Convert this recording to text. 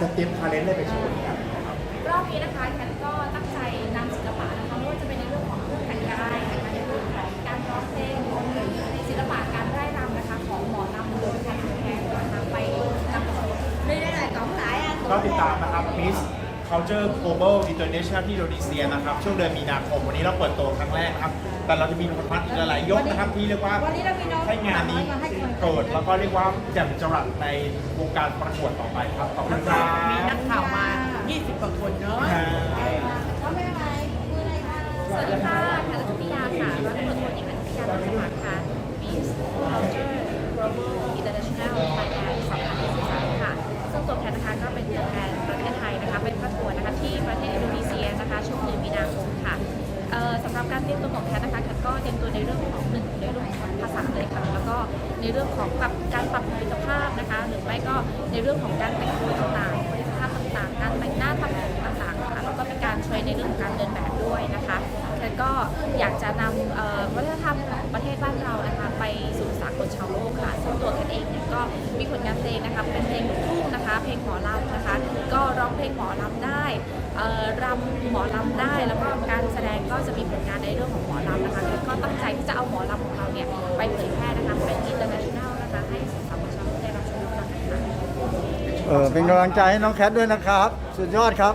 จะเตรียมทาเลนต์อะไรไปโชว์กันรอบนี้นะคะแคทก็ตั้งใจนำศิลปะนะคะไม่ว่าจะเป็นในเรื่องของเครื่องแต่งกายนะคะในเรื่องของการร้องเพลงรวมถึงศิลปะการไร่รำนะคะของหมอลำโดยแคทแคทนะคะไปนำเสนอ đây đây là tổng tải anh ก็ติดตามนะครับ Miss Culture Global International ที่อินโดนีเซียนะครับช่วงเดือนมีนาคมวันนี้เราเปิดตัวครั้งแรกนะครับ แต่เราจะมีผลพัฒน์อีกหลายๆยกนะครับที่เรียกว่าวันนี้เรามีน้องให้งานนี้เกิดแล้วก็เรียกว่าแจ่มจรัสในวงการประกวดต่อไปครับขอบคุณครับมีนักข่าวมา 20กว่าคนเนอะ có mấy ai mưa này ha สวัสดีค่ะแคทรัตยาค่ะรัฐมนตรีหญิงอัจฉริยะรัฐสมัครค่ะ Miss Culture Global International Thailand 2023ค่ะ ซึ่งตัวแคทนะคะก็เป็นตัวแทนประเทศไทยนะคะ เป็นประกวดนะคะที่ประเทศอินโดนีเซียนะคะ ช่วงเดือนมีนาคมค่ะเอ่อสำห รับการเตรียมตัวของแคทนะคะแคทก็เตรียมตัวในเรื่องของหนึ่งในเรื่องของภาษาเลยค่ะแล้วก็ในเรื่องของปรับการปรับผลิตภาพนะคะ หรือไม่ก็ในเรื่องของการแต่งตัวต่างๆผลิตภาพต่างๆ การแต่งหน้าทำผมต่างๆค่ะแล้วก็มีการเทรนในเรื่องของการเดินแบบด้วยนะคะแคทก็อยากจะนำวัฒนธรรมของประเทศบ้านเรานะคะไปสู่สากลชาวโลกค่ะซึ่งตัวแคทเองเนี่ยก็มีผลงานเพลงนะคะเป็นเพลงลูกทุ่งนะคะ เพลงหมอลำนะคะ ก็ร้องเพลงหมอลำได้รำหมอลำได้แล้วก็การ ก็จะมีผลงานในเรื่องของหมอลำนะคะก็ตั้งใจที่จะเอาหมอลำของเราเนี่ยไปเผยแพร่นะคะเป็น international นะคะให้สาวชาวได้รับชมกันนะคะ เออเป็นกำลังใจให้น้องแคทด้วยนะครับ สุดยอดครับ